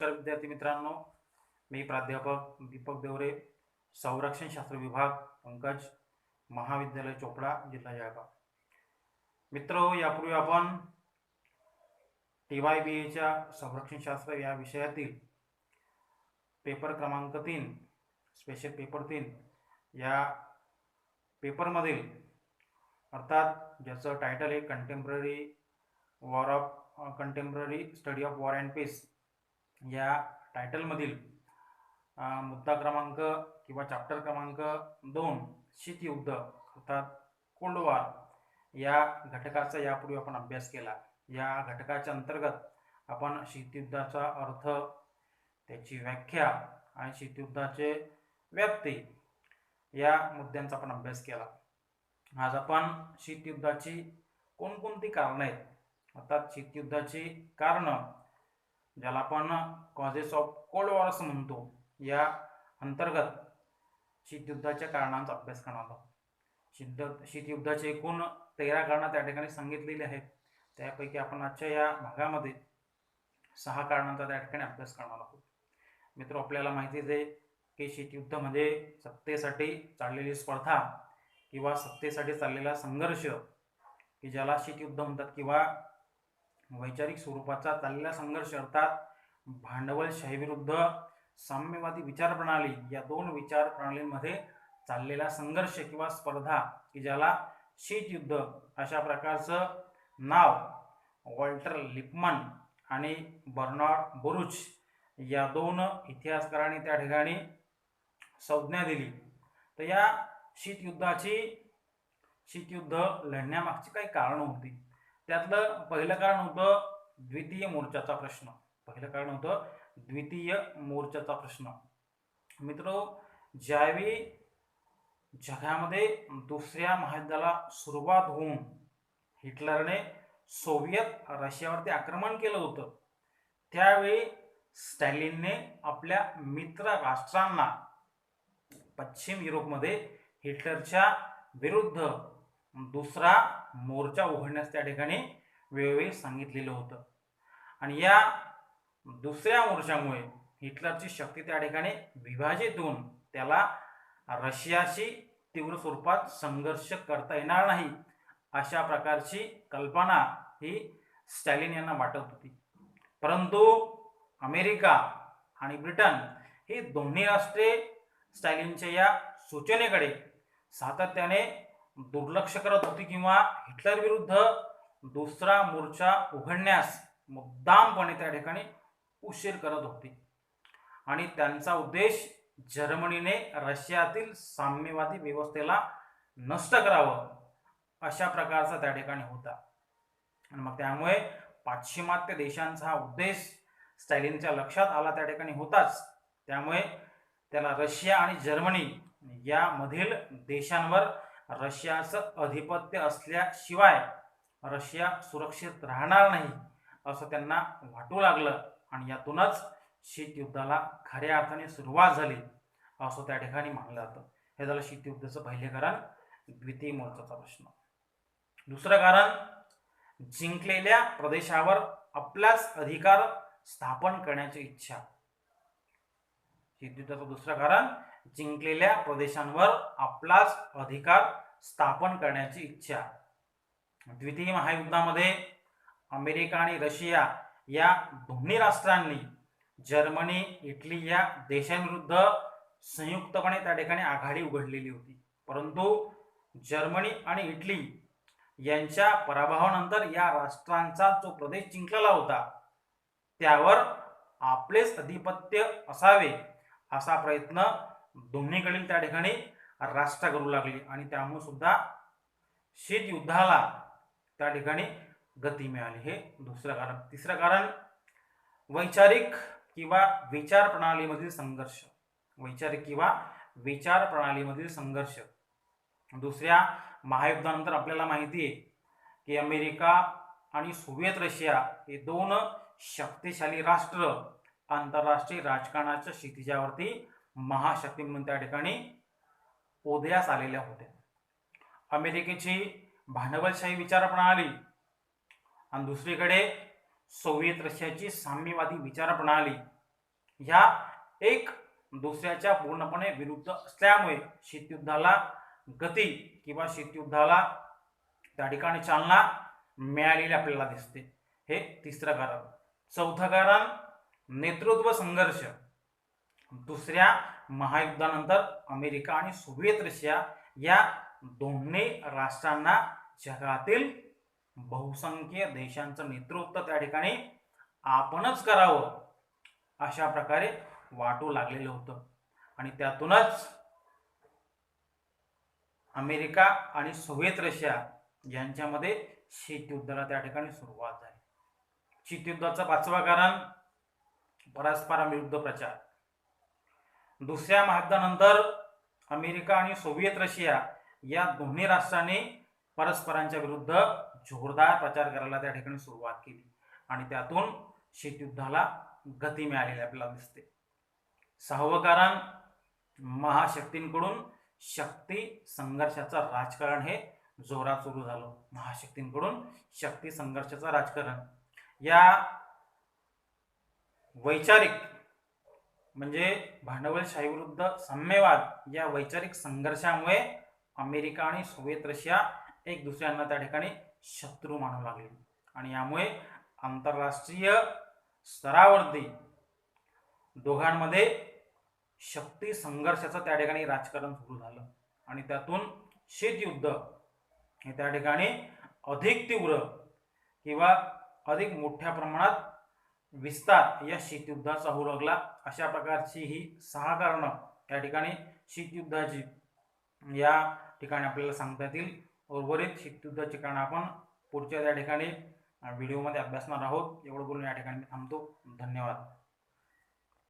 नमस्कार विद्यार्थी मित्रांनो मी प्राध्यापक दीपक देवरे संरक्षणशास्त्र विभाग पंकज महाविद्यालय चोपडा जिल्हा जळगाव. मित्र यापूर्वी आपण टी वाय बी एच्या संरक्षणशास्त्र या विषयातील पेपर क्रमांक तीन स्पेशल पेपर तीन या पेपरमधील अर्थात ज्याचं टायटल आहे contemporary war of contemporary study of war and peace या टायटलमधील मुद्दा क्रमांक किंवा चॅप्टर क्रमांक दोन शीतयुद्ध अर्थात कोल्ड वॉर या घटकाचा यापूर्वी आपण अभ्यास केला. या घटकाच्या अंतर्गत आपण शीतयुद्धाचा अर्थ त्याची व्याख्या आणि शीतयुद्धाचे व्याप्ती या मुद्द्यांचा आपण अभ्यास केला. आज आपण शीतयुद्धाची कोणकोणती कारणं आहेत? अर्थात शीतयुद्धाची कारणं ज्याला आपण कॉजेस ऑफ कोल्ड वॉर असं म्हणतो या अंतर्गत शीतयुद्धाच्या कारणांचा अभ्यास करणार आहोत. शीत शीतयुद्धाचे एकूण तेरा कारणं त्या ठिकाणी सांगितलेली आहेत. त्यापैकी आपण आजच्या या भागामध्ये सहा कारणांचा त्या ठिकाणी अभ्यास करणार आहोत. मित्र आपल्याला माहितीच आहे की शीतयुद्ध म्हणजे सत्तेसाठी चाललेली स्पर्धा किंवा सत्तेसाठी चाललेला संघर्ष की ज्याला शीतयुद्ध म्हणतात किंवा वैचारिक स्वरूपाचा चाललेला संघर्ष अर्थात भांडवलशाहीविरुद्ध साम्यवादी विचारप्रणाली या दोन विचार प्रणालींमध्ये चाललेला संघर्ष किंवा स्पर्धा की ज्याला शीतयुद्ध अशा प्रकारचं नाव वॉल्टर लिपमन आणि बर्नॉड बोरुच या दोन इतिहासकारांनी त्या ठिकाणी संज्ञा दिली. तर या शीतयुद्धाची शीतयुद्ध लढण्यामागची काही कारणं होती. त्यातलं पहिलं कारण होतं द्वितीय मोर्चाचा प्रश्न. पहिलं कारण होतं द्वितीय मोर्चाचा प्रश्न. मित्र ज्यावेळी जगामध्ये दुसऱ्या महायुद्धाला सुरुवात होऊन हिटलरने सोव्हिएत रशियावरती आक्रमण केलं होतं त्यावेळी स्टॅलिनने आपल्या मित्र राष्ट्रांना पश्चिम युरोपमध्ये हिटलरच्या विरुद्ध दुसरा मोर्चा उघडण्यास त्या ठिकाणी वेळोवेळी सांगितलेलं होतं. आणि या दुसऱ्या मोर्चामुळे हिटलरची शक्ती त्या ठिकाणी विभाजित होऊन त्याला रशियाशी तीव्र स्वरूपात संघर्ष करता येणार नाही अशा प्रकारची कल्पना ही स्टॅलिन यांना वाटत होती. परंतु अमेरिका आणि ब्रिटन ही दोन्ही राष्ट्रे स्टॅलिनच्या या सूचनेकडे सातत्याने दुर्लक्ष करत होती किंवा हिटलर विरुद्ध दुसरा मोर्चा उघडण्यास मुद्दामपणे त्या ठिकाणी उशीर करत होती. आणि त्यांचा उद्देश जर्मनीने रशियातील साम्यवादी व्यवस्थेला नष्ट करावं अशा प्रकारचा त्या ठिकाणी होता. आणि मग त्यामुळे पाश्चिमात्य देशांचा हा उद्देश स्टॅलिनच्या लक्षात आला त्या ठिकाणी होताच. त्यामुळे त्याला रशिया आणि जर्मनी यामधील देशांवर रशियाचं अधिपत्य असल्याशिवाय रशिया सुरक्षित राहणार नाही असं त्यांना वाटू लागलं. आणि यातूनच शीतयुद्धाला खऱ्या अर्थाने सुरुवात झाली असं त्या ठिकाणी मानलं जातं. हे झालं शीतयुद्धाचं पहिले कारण द्वितीय मोर्चाचा प्रश्न. दुसरं कारण जिंकलेल्या प्रदेशावर आपलाच अधिकार स्थापन करण्याची इच्छा. शीतयुद्धाचं दुसरं कारण जिंकलेल्या प्रदेशांवर आपलाच अधिकार स्थापन करण्याची इच्छा. द्वितीय महायुद्धामध्ये अमेरिका आणि रशिया या दोन्ही राष्ट्रांनी जर्मनी इटली या देशांविरुद्ध संयुक्तपणे त्या ठिकाणी आघाडी उघडलेली होती. परंतु जर्मनी आणि इटली यांच्या पराभवानंतर या राष्ट्रांचा जो प्रदेश जिंकलेला होता त्यावर आपलेच अधिपत्य असावे असा प्रयत्न दोन्हीकडील त्या ठिकाणी राष्ट्र करू लागली आणि त्यामुळे सुद्धा शेतयुद्धाला त्या ठिकाणी गती मिळाली. हे दुसरं कारण. तिसरं कारण वैचारिक किंवा विचार प्रणालीमधील संघर्ष. वैचारिक किंवा विचार प्रणालीमधील संघर्ष. दुसऱ्या महायुद्धानंतर आपल्याला माहिती आहे की अमेरिका आणि सोव्हिएत रशिया हे दोन शक्तिशाली राष्ट्र आंतरराष्ट्रीय राजकारणाच्या क्षितिजावरती महाशक्ती म्हणून त्या ठिकाणी उदयास आलेल्या होत्या. अमेरिकेची भांडवलशाही विचारप्रणाली आणि दुसरीकडे सोव्हिएत रशियाची साम्यवादी विचारप्रणाली ह्या एक दुसऱ्याच्या पूर्णपणे विरुद्ध असल्यामुळे शीतयुद्धाला गती किंवा शीतयुद्धाला त्या ठिकाणी चालना मिळालेली आपल्याला दिसते. हे तिसरं कारण. चौथं कारण नेतृत्व संघर्ष. दुसऱ्या महायुद्धानंतर अमेरिका आणि सोव्हिएत रशिया या दोन्ही राष्ट्रांना जगातील बहुसंख्य देशांचं नेतृत्व त्या ठिकाणी आपणच करावं अशा प्रकारे वाटू लागलेलं होतं. आणि त्यातूनच अमेरिका आणि सोव्हिएत रशिया यांच्यामध्ये शीतयुद्धाला त्या ठिकाणी सुरुवात झाली. शीतयुद्धाचं पाचवं कारण परस्पराविरुद्ध प्रचार. दुसऱ्या महायुद्धानंतर अमेरिका आणि सोव्हिएत रशिया या दोन्ही राष्ट्रांनी परस्परांच्या विरुद्ध जोरदार प्रचार करायला त्या ठिकाणी सुरुवात केली. आणि त्यातून शीतयुद्धाला गती मिळालेली आपल्याला दिसते. सहावं कारण महाशक्तींकडून शक्ती संघर्षाचं राजकारण हे जोरात सुरू झालं. महाशक्तींकडून शक्ती संघर्षाचं राजकारण. या वैचारिक म्हणजे भांडवलशाहीविरुद्ध साम्यवाद या वैचारिक संघर्षामुळे अमेरिका आणि सोव्हिएत रशिया एक दुसऱ्यांना त्या ठिकाणी शत्रू मानू लागले. आणि यामुळे आंतरराष्ट्रीय स्तरावरती दोघांमध्ये शक्ती संघर्षाचं त्या ठिकाणी राजकारण सुरू झालं. आणि त्यातून शीतयुद्ध हे त्या ठिकाणी अधिक तीव्र किंवा अधिक मोठ्या प्रमाणात विस्तार या शीतयुद्धाचा होऊ लागला अशा प्रकारची ही सहा कारणं या ठिकाणी शीतयुद्धाची या ठिकाणी आपल्याला सांगता येतील. उर्वरित शीतयुद्धाची कारणं आपण पुढच्या त्या ठिकाणी व्हिडिओमध्ये अभ्यासणार आहोत. एवढं बोलून या ठिकाणी मी थांबतो. धन्यवाद.